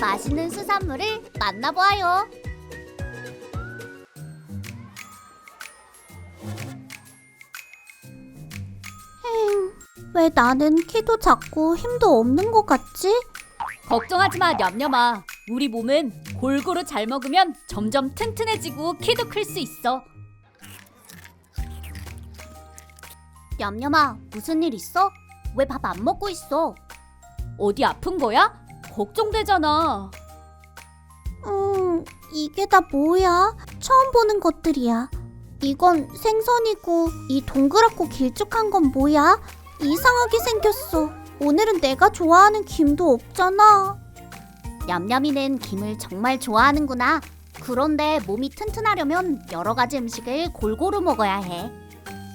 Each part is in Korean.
맛있는 수산물을 만나보아요. 왜 나는 키도 작고 힘도 없는 것 같지? 걱정하지 마, 냠냠아. 우리 몸은 골고루 잘 먹으면 점점 튼튼해지고 키도 클 수 있어. 냠냠아, 무슨 일 있어? 왜 밥 안 먹고 있어? 어디 아픈 거야? 걱정되잖아. 음, 이게 다 뭐야? 처음 보는 것들이야. 이건 생선이고 이 동그랗고 길쭉한 건 뭐야? 이상하게 생겼어. 오늘은 내가 좋아하는 김도 없잖아. 냠냠이는 김을 정말 좋아하는구나. 그런데 몸이 튼튼하려면 여러 가지 음식을 골고루 먹어야 해.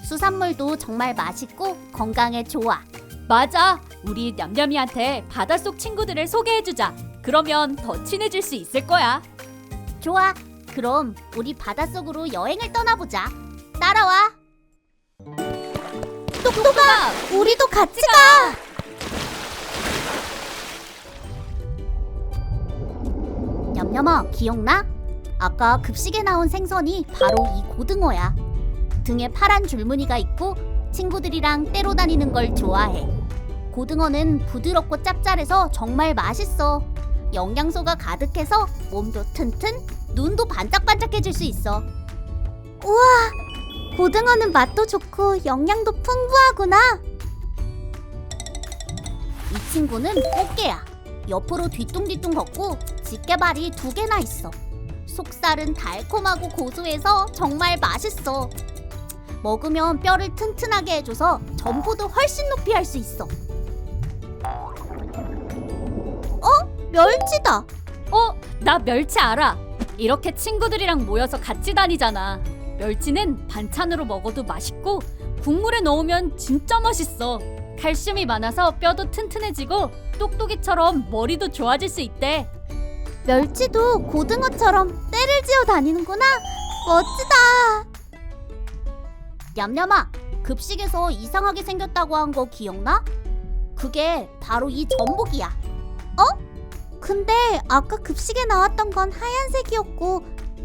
수산물도 정말 맛있고 건강에 좋아. 맞아. 우리 냠냠이한테 바닷속 친구들을 소개해주자. 그러면 더 친해질 수 있을 거야. 좋아. 그럼 우리 바닷속으로 여행을 떠나보자. 따라와. 똑똑아, 우리도 같이 가. 냠냠아, 기억나? 아까 급식에 나온 생선이 바로 이 고등어야. 등에 파란 줄무늬가 있고 친구들이랑 떼로 다니는 걸 좋아해. 고등어는 부드럽고 짭짤해서 정말 맛있어. 영양소가 가득해서 몸도 튼튼, 눈도 반짝반짝해질 수 있어. 우와, 고등어는 맛도 좋고 영양도 풍부하구나. 이 친구는 꽃게야. 옆으로 뒤뚱뒤뚱 걷고 집게발이 두 개나 있어. 속살은 달콤하고 고소해서 정말 맛있어. 먹으면 뼈를 튼튼하게 해줘서 점포도 훨씬 높이 할 수 있어. 멸치다. 어, 나 멸치 알아. 이렇게 친구들이랑 모여서 같이 다니잖아. 멸치는 반찬으로 먹어도 맛있고 국물에 넣으면 진짜 맛있어. 칼슘이 많아서 뼈도 튼튼해지고 똑똑이처럼 머리도 좋아질 수 있대. 멸치도 고등어처럼 때를 지어 다니는구나. 멋지다. 냠냠아, 급식에서 이상하게 생겼다고 한 거 기억나? 그게 바로 이 전복이야. 어? 근데 아까 급식에 나왔던 건 하얀색이었고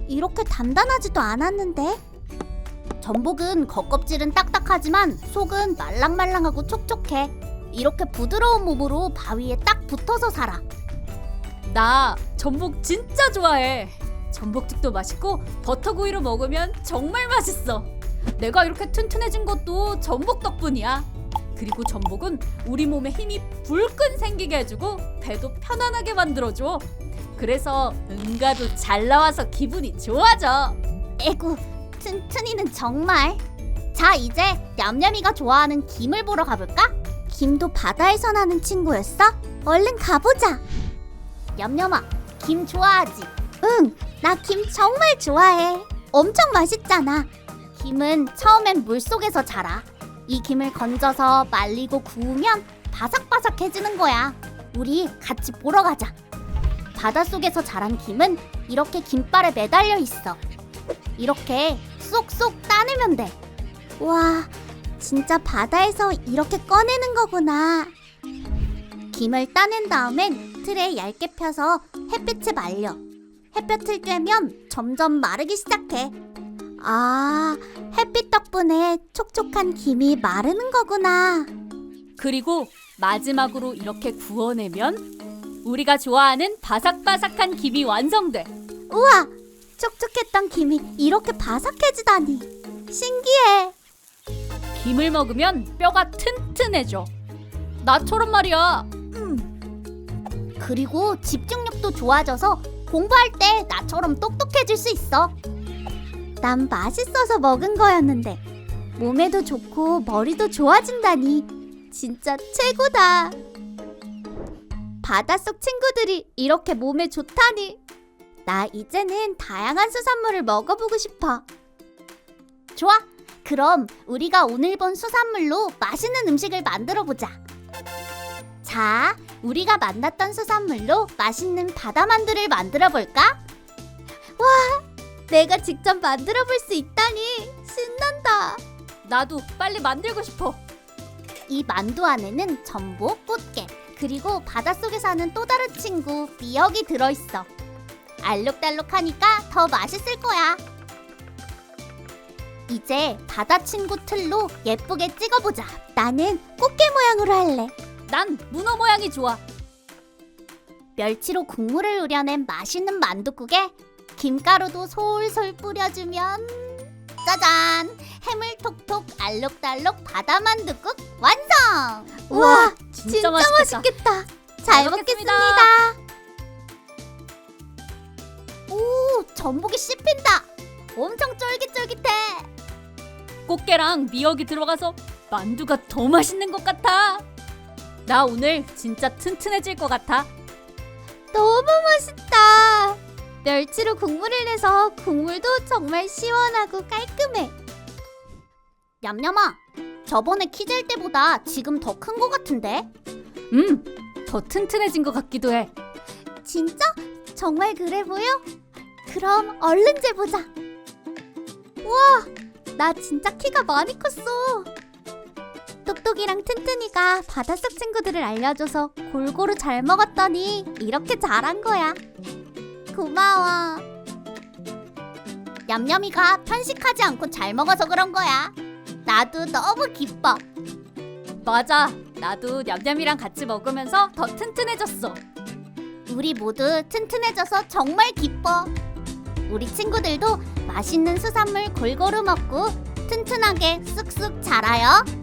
이렇게 단단하지도 않았는데. 전복은 겉껍질은 딱딱하지만 속은 말랑말랑하고 촉촉해. 이렇게 부드러운 몸으로 바위에 딱 붙어서 살아. 나 전복 진짜 좋아해. 전복죽도 맛있고 버터구이로 먹으면 정말 맛있어. 내가 이렇게 튼튼해진 것도 전복 덕분이야. 그리고 전복은 우리 몸에 힘이 불끈 생기게 해주고 배도 편안하게 만들어줘. 그래서 응가도 잘 나와서 기분이 좋아져. 에구, 튼튼이는 정말. 자, 이제 냠냠이가 좋아하는 김을 보러 가볼까? 김도 바다에서 나는 친구였어? 얼른 가보자. 냠냠아, 김 좋아하지? 응, 나 김 정말 좋아해. 엄청 맛있잖아. 김은 처음엔 물 속에서 자라. 이 김을 건져서 말리고 구우면 바삭바삭해지는 거야. 우리 같이 보러 가자. 바닷속에서 자란 김은 이렇게 김발에 매달려 있어. 이렇게 쏙쏙 따내면 돼. 와, 진짜 바다에서 이렇게 꺼내는 거구나. 김을 따낸 다음엔 틀에 얇게 펴서 햇빛에 말려. 햇볕을 쬐면 점점 마르기 시작해. 아, 햇빛 덕분에 촉촉한 김이 마르는 거구나. 그리고 마지막으로 이렇게 구워내면 우리가 좋아하는 바삭바삭한 김이 완성돼. 우와, 촉촉했던 김이 이렇게 바삭해지다니. 신기해. 김을 먹으면 뼈가 튼튼해져. 나처럼 말이야. 그리고 집중력도 좋아져서 공부할 때 나처럼 똑똑해질 수 있어. 난 맛있어서 먹은 거였는데 몸에도 좋고 머리도 좋아진다니 진짜 최고다. 바닷속 친구들이 이렇게 몸에 좋다니. 나 이제는 다양한 수산물을 먹어보고 싶어. 좋아. 그럼 우리가 오늘 본 수산물로 맛있는 음식을 만들어 보자. 자, 우리가 만났던 수산물로 맛있는 바다 만두를 만들어 볼까? 와, 내가 직접 만들어 볼 수 있다니 신난다. 나도 빨리 만들고 싶어. 이 만두 안에는 전복, 꽃게, 그리고 바닷속에 사는 또 다른 친구 미역이 들어있어. 알록달록하니까 더 맛있을 거야. 이제 바다 친구 틀로 예쁘게 찍어보자. 나는 꽃게 모양으로 할래. 난 문어 모양이 좋아. 멸치로 국물을 우려낸 맛있는 만둣국에 김가루도 솔솔 뿌려주면 짜잔! 해물 톡톡 알록달록 바다 만둣국 완성! 우와, 진짜, 맛있겠다. 잘잘 먹겠습니다. 먹겠습니다. 오, 전복이 씹힌다. 엄청 쫄깃쫄깃해. 꽃게랑 미역이 들어가서 만두가 더 맛있는 것 같아. 나 오늘 진짜 튼튼해질 것 같아. 너무 맛있다. 멸치로 국물을 내서 국물도 정말 시원하고 깔끔해. 냠냠아, 저번에 키질 때보다 지금 더 큰 것 같은데? 음, 더 튼튼해진 것 같기도 해. 진짜? 정말 그래 보여? 그럼 얼른 재보자. 우와, 나 진짜 키가 많이 컸어. 똑똑이랑 튼튼이가 바닷속 친구들을 알려줘서 골고루 잘 먹었더니 이렇게 자란 거야. 고마워. 얌얌이가 편식하지 않고 잘 먹어서 그런 거야. 나도 너무 기뻐. 맞아. 나도 냠냠이랑 같이 먹으면서 더 튼튼해졌어. 우리 모두 튼튼해져서 정말 기뻐. 우리 친구들도 맛있는 수산물 골고루 먹고 튼튼하게 쑥쑥 자라요.